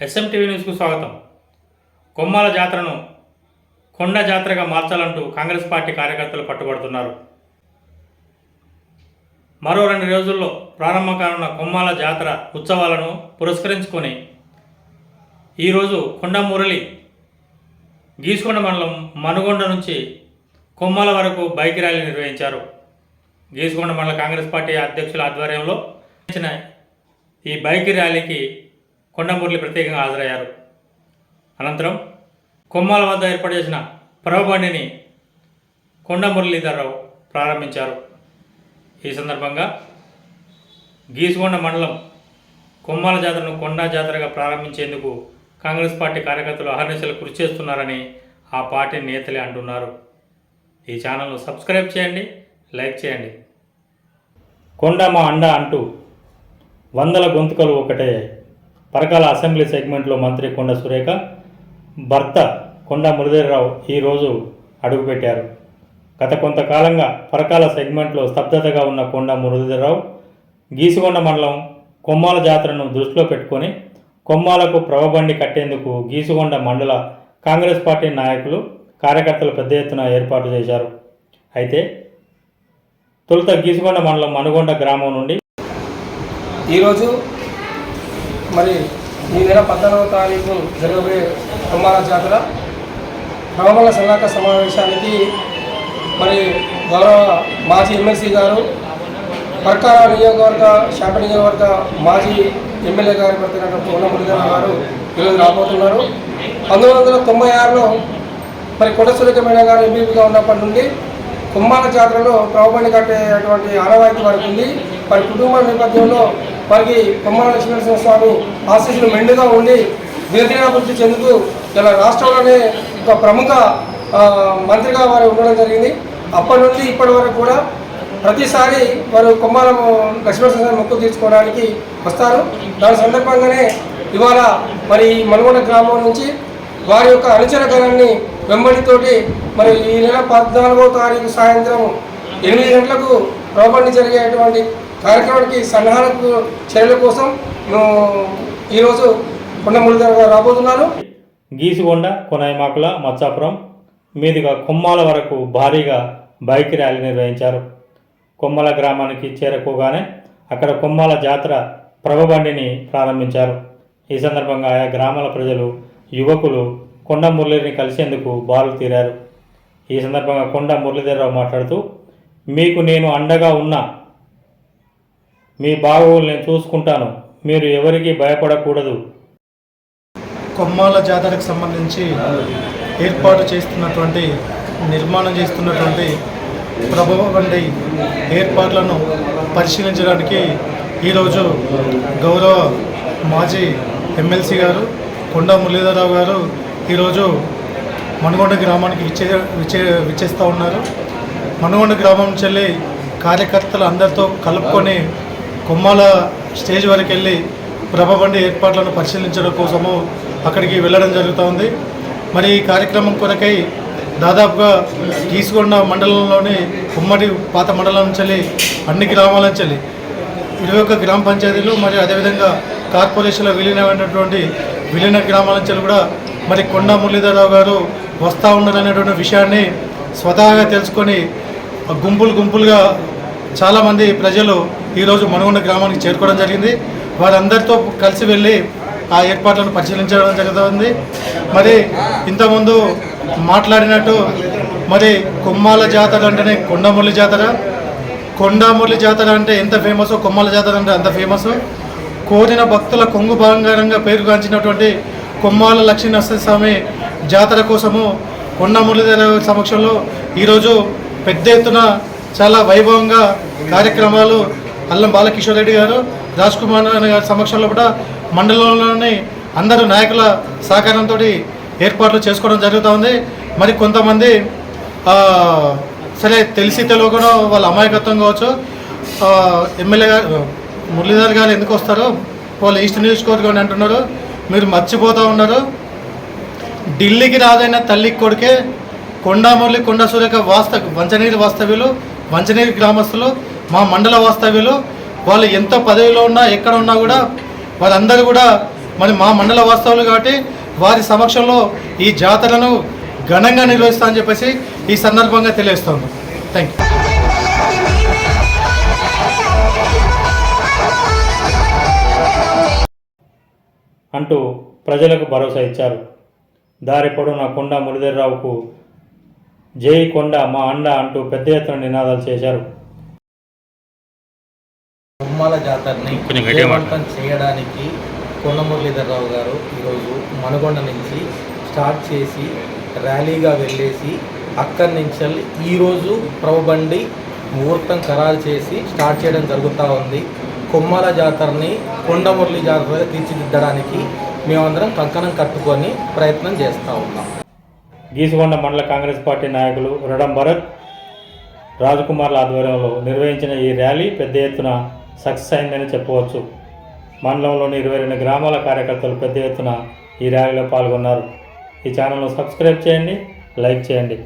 ఎస్ఎంటీవీ న్యూస్కు స్వాగతం. కొమ్మాల జాతరను కొండ జాతరగా మార్చాలంటూ కాంగ్రెస్ పార్టీ కార్యకర్తలు పట్టుబడుతున్నారు. మరో రెండు రోజుల్లో ప్రారంభం కానున్న కొమ్మాల జాతర ఉత్సవాలను పురస్కరించుకొని ఈరోజు కొండ మురళి గీసుకొండ మండలం మనుగొండ నుంచి కొమ్మాల వరకు బైక్ ర్యాలీ నిర్వహించారు. గీసుకొండ మండల కాంగ్రెస్ పార్టీ అధ్యక్షుల ఆధ్వర్యంలో ఈ బైక్ ర్యాలీకి కొండమురళి ప్రత్యేకంగా హాజరయ్యారు. అనంతరం కొమ్మాల వద్ద ఏర్పాటు చేసిన ప్రభబండిని కొండ మురళీధరరావు ప్రారంభించారు. ఈ సందర్భంగా గీసుకొండ మండలం కొమ్మాల జాతరను కొండ జాతరగా ప్రారంభించేందుకు కాంగ్రెస్ పార్టీ కార్యకర్తలు అహర్నిశలు కృషి చేస్తున్నారని ఆ పార్టీ నేతలే అంటున్నారు. ఈ ఛానల్ను సబ్స్క్రైబ్ చేయండి లైక్ చేయండి. కొండ మా అండ అంటూ వందల గొంతుకలు ఒకటే పరకాల అసెంబ్లీ సెగ్మెంట్లో మంత్రి కొండ సురేఖ భర్త కొండ మురళీరావు ఈరోజు అడుగుపెట్టారు. గత కొంతకాలంగా పరకాల సెగ్మెంట్లో స్తబ్దతగా ఉన్న కొండ మురళీధరరావు గీసుకొండ మండలం కొమ్మాల జాతరను దృష్టిలో పెట్టుకొని కొమ్మాలకు ప్రభబండి కట్టేందుకు గీసుకొండ మండల కాంగ్రెస్ పార్టీ నాయకులు కార్యకర్తలు పెద్ద ఎత్తున ఏర్పాటు చేశారు. అయితే తొలుత గీసుకొండ మండలం మనుగొండ గ్రామం నుండి ఈరోజు మరి ఈ నెల పద్నాలుగవ తారీఖు జరగబోయే కుమార జాతర రామల సన్నాహక సమావేశానికి మరి గౌరవ మాజీ ఎమ్మెల్సీ గారు పర్కార నియోజకవర్గ శాప నియోజకవర్గ మాజీ ఎమ్మెల్యే గారి భర్త పూర్ణ మురళీధర గారు ఈరోజు రాబోతున్నారు. పంతొమ్మిది వందల తొంభై ఆరులో మరి కొండ గారు ఎంపీగా ఉన్నప్పటి నుండి కుంభాల జాతరలో ప్రభుత్వాన్ని కట్టేటువంటి ఆనవాయితీ వారికి ఉంది. మరి కుటుంబ నేపథ్యంలో వారికి కొమ్మాల లక్ష్మీనరసింహ స్వామి ఆశీస్సులు మెండుగా ఉండి దీర్ఘాభివృద్ధి చెందుతూ ఇలా రాష్ట్రంలోనే ఒక ప్రముఖ మంత్రిగా వారు ఉండడం జరిగింది. అప్పటి నుండి ఇప్పటి వరకు కూడా ప్రతిసారి వారు కొమ్మాల లక్ష్మీనరసింహ మొక్కు తీర్చుకోవడానికి వస్తారు. దాని సందర్భంగానే ఇవాళ మరి ఈ మనుగొండ గ్రామం నుంచి వారి యొక్క అనుచర గణాన్ని వెంబడితోటి మరి ఈ నెల పద్నాలుగో తారీఖు సాయంత్రం ఎనిమిది గంటలకు రోబడి జరిగేటువంటి కార్యక్రమానికి సన్నాహనకు చర్యల కోసం మేము ఈరోజు కొండ మురళీధర్ గారు రాబోతున్నారు. గీసిగొండ కొనాయిమాకుల మచ్చాపురం మీదుగా కొమ్మాల వరకు భారీగా బైక్ ర్యాలీ నిర్వహించారు. కొమ్మల గ్రామానికి చేరుకోగానే అక్కడ కొమ్మాల జాతర ప్రభబండిని ప్రారంభించారు. ఈ సందర్భంగా ఆయా గ్రామాల ప్రజలు యువకులు కొండ మురళిని కలిసేందుకు బారులు తీరారు. ఈ సందర్భంగా కొండ మురళీధరరావు మాట్లాడుతూ మీకు నేను అండగా ఉన్నా మీ బాగోగులు నేను చూసుకుంటాను. మీరు ఎవరికీ భయపడకూడదు. కొమ్మాల జాతరకు సంబంధించి ఏర్పాటు చేస్తున్నటువంటి నిర్మాణం చేస్తున్నటువంటి ప్రభవ వంటి ఏర్పాట్లను పరిశీలించడానికి ఈరోజు గౌరవ మాజీ ఎమ్మెల్సీ గారు కొండ మురళీధరరావు గారు ఈరోజు మనుగొండ గ్రామానికి విచ్చే విచ్చే విచ్చేస్తూ ఉన్నారు. మనుగొండ గ్రామం చెల్లి వెళ్ళి కార్యకర్తలు అందరితో కలుపుకొని కొమ్మాల స్టేజ్ వరకు వెళ్ళి ప్రభబండి ఏర్పాట్లను పరిశీలించడం కోసము అక్కడికి వెళ్ళడం జరుగుతోంది. మరి ఈ కార్యక్రమం కొరకై దాదాపుగా తీసుకున్న మండలంలోని ఉమ్మడి పాత మండలం నుంచి అన్ని గ్రామాల నుంచి ఇరవై ఒక్క గ్రామ పంచాయతీలు మరియు అదేవిధంగా కార్పొరేషన్లో విలీనమైనటువంటి విలీన గ్రామాల నుంచి కూడా మరి కొండ మురళీధరరావు గారు వస్తూ ఉన్నారనేటువంటి విషయాన్ని స్వతహాగా తెలుసుకొని గుంపులు గుంపులుగా చాలామంది ప్రజలు ఈరోజు మనుగొండ గ్రామానికి చేరుకోవడం జరిగింది. వారందరితో కలిసి వెళ్ళి ఆ ఏర్పాట్లను పరిశీలించడం జరుగుతుంది. మరి ఇంతకుముందు మాట్లాడినట్టు మరి కొమ్మాల జాతర అంటేనే కొండమురళి జాతర. కొండమురళి జాతర అంటే ఎంత ఫేమస్ కొమ్మాల జాతర అంటే అంత ఫేమస్. కోరిన భక్తుల కొంగు బంగారంగా పేరుగాంచినటువంటి కొమ్మాల లక్ష్మీనరసింహ స్వామి జాతర కోసము కొండ సమక్షంలో ఈరోజు పెద్ద ఎత్తున చాలా వైభవంగా కార్యక్రమాలు అల్లం బాలకిషోర్ రెడ్డి గారు రాజ్ కుమార్ గారి సమక్షంలో కూడా మండలంలోని అందరూ నాయకుల సహకారంతో ఏర్పాట్లు చేసుకోవడం జరుగుతూ ఉంది. మరి కొంతమంది సరే తెలిసి తెలియకుండా వాళ్ళ అమాయకత్వం కావచ్చు. ఎమ్మెల్యే గారు మురళీధర్ గారు ఎందుకు వస్తారో? వాళ్ళు ఈస్ట్ నియోజకవర్గం అంటున్నారు. మీరు మర్చిపోతూ ఉన్నారు. ఢిల్లీకి రాదైన తల్లి కొడుకే కొండా మురళి కొండ సూర్యక వాస్త వంచనీరు వాస్తవ్యులు మంచినీరు గ్రామస్తులు మా మండల వాస్తవ్యులు వాళ్ళు ఎంత పదవిలో ఉన్నా ఎక్కడ ఉన్నా కూడా వాళ్ళందరూ కూడా మరి మా మండల వాస్తవులు కాబట్టి వారి సమక్షంలో ఈ జాతరను ఘనంగా నిర్వహిస్తా అని చెప్పేసి ఈ సందర్భంగా తెలియజేస్తాము. థ్యాంక్ యూ అంటూ ప్రజలకు భరోసా ఇచ్చారు. దారి పొడవున కొండ మురళీధరరావుకు జై కొండ మా అండ అంటూ పెద్ద ఎత్తున నినాదాలు చేశారు. బొమ్మల జాతరని విజయవంతం చేయడానికి కొండ మురళీధరరావు గారు ఈరోజు మనగొండ నుంచి స్టార్ట్ చేసి ర్యాలీగా వెళ్ళేసి అక్కడి నుంచి ఈరోజు ప్రభుబండి ముహూర్తం ఖరారు చేసి స్టార్ట్ చేయడం జరుగుతూ ఉంది. కొమ్మల జాతరని కొండ మురళి జాతరగా తీర్చిదిద్దడానికి మేమందరం కంకణం కట్టుకొని ప్రయత్నం చేస్తూ ఉన్నాం. గీసుగొండ మండల కాంగ్రెస్ పార్టీ నాయకులు రడం భరత్ రాజకుమార్ల ఆధ్వర్యంలో నిర్వహించిన ఈ ర్యాలీ పెద్ద ఎత్తున సక్సెస్ అయిందని చెప్పవచ్చు. మండలంలోని ఇరవై రెండు గ్రామాల కార్యకర్తలు పెద్ద ఎత్తున ఈ ర్యాలీలో పాల్గొన్నారు. ఈ ఛానల్ను సబ్స్క్రైబ్ చేయండి లైక్ చేయండి.